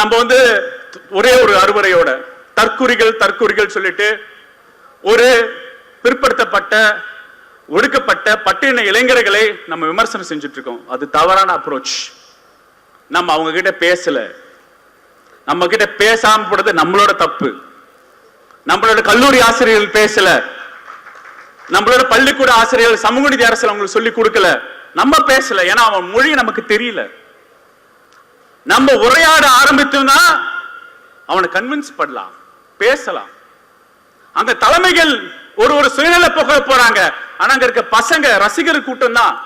நம்ம வந்து ஒரே ஒரு அறுவரையோட தற்குறிகள் தற்குறிகள் சொல்லிட்டு ஒரு பிற்படுத்தப்பட்ட ஒடுக்கப்பட்ட பட்டின இளைஞர்களை நம்ம விமர்சனம் செஞ்சுட்டு இருக்கோம் அது தவறான அப்ரோச் நம்ம அவங்க கிட்ட பேசல. நம்ம கிட்ட பேசாம போடுறது நம்மளோட தப்பு. நம்மளோட கல்லூரி ஆசிரியர்கள் பேசல. நம்மளோட பள்ளிக்கூட ஆசிரியர்கள் சமூக நீதி அரசியல் அவங்களுக்கு சொல்லி கொடுக்கல. நம்ம பேசல. ஏன்னா அவன் மொழி நமக்கு தெரியல. நம்ம உரையாட ஆரம்பித்தோம்னா அவனை கன்வின்ஸ் பண்ணலாம் பேசலாம். அந்த தலைமைகள் ஒரு ஒரு சுயநல போக போறாங்க. ஆனா அங்க இருக்க பசங்க ரசிகர் கூட்டம் தான்.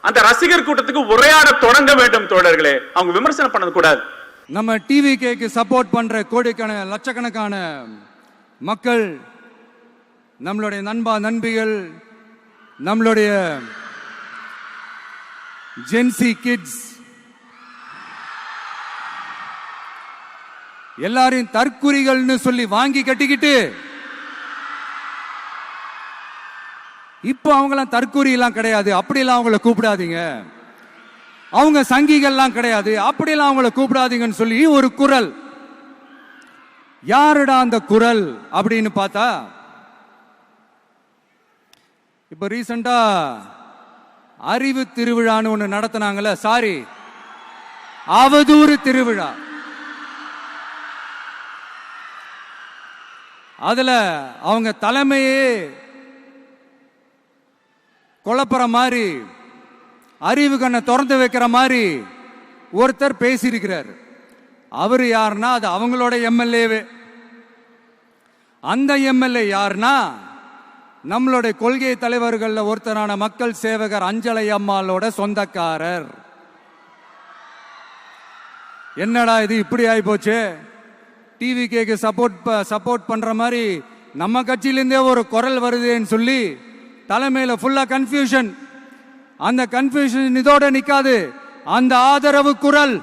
அந்த ரசிகர் கூட்டத்துக்கு உரையாட தொடங்க வேண்டும் தோழர்களே. அவங்க விமர்சனம் பண்ணது கூடாது. நம்ம டிவி கேக்கு சப்போர்ட் பண்ற கோடிக்கான லட்சக்கணக்கான மக்கள் நம்மளுடைய நண்பா நண்பிகள் நம்மளுடைய ஜென்சி கிட்ஸ் எல்லாரையும் தற்குறிகள்னு சொல்லி வாங்கி கட்டிக்கிட்டு இப்போ அவங்களாம் தற்குறி எல்லாம் கிடையாது. அப்படியெல்லாம் அவங்கள கூப்பிடாதீங்க. அவங்க சங்கிகள்லாம் கிடையாது. அப்படியெல்லாம் அவங்கள கூப்பிடாதீங்கன்னு சொல்லி ஒரு குரல். யாருடா அந்த குரல் அப்படின்னு பார்த்தா இப்ப ரீசண்டா அறிவு திருவிழான்னு ஒன்று நடத்தினாங்கல்ல சாரி அவதூறு திருவிழா. அதுல அவங்க தலைமையே குழப்புற மாதிரி அறிவு கண்ணை திறந்து வைக்கிற மாதிரி ஒருத்தர் பேசியிருக்கிறார். அவர் யாருன்னா அது அவங்களோட எம்எல்ஏவே. அந்த எம்எல்ஏ யாருன்னா நம்மளுடைய கொள்கை தலைவர்களில் ஒருத்தரான மக்கள் சேவகர் அஞ்சலை அம்மாளோட சொந்தக்காரர். என்னடா இது இப்படி ஆகி போச்சு டிவிகேக்கு சப்போர்ட் சப்போர்ட் பண்ற மாதிரி நம்ம கட்சியிலேருந்தே ஒரு குரல் வருதுன்னு சொல்லி தலைமையில் ஃபுல்லாக கன்ஃபியூஷன் அந்த கன்ஃபியூஷன் இதோட நிற்காது அந்த ஆதரவு குரல்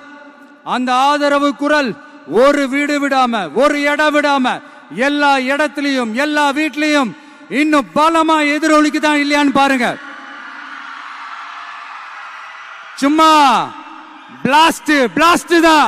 அந்த ஆதரவு குரல் ஒரு வீடு விடாம ஒரு இடம் விடாம எல்லா இடத்துலையும் எல்லா வீட்லையும் இன்னும் பலமா எதிரொலிக்குதான் இல்லையான்னு பாருங்க. சும்மா பிளாஸ்ட் பிளாஸ்ட் தான்.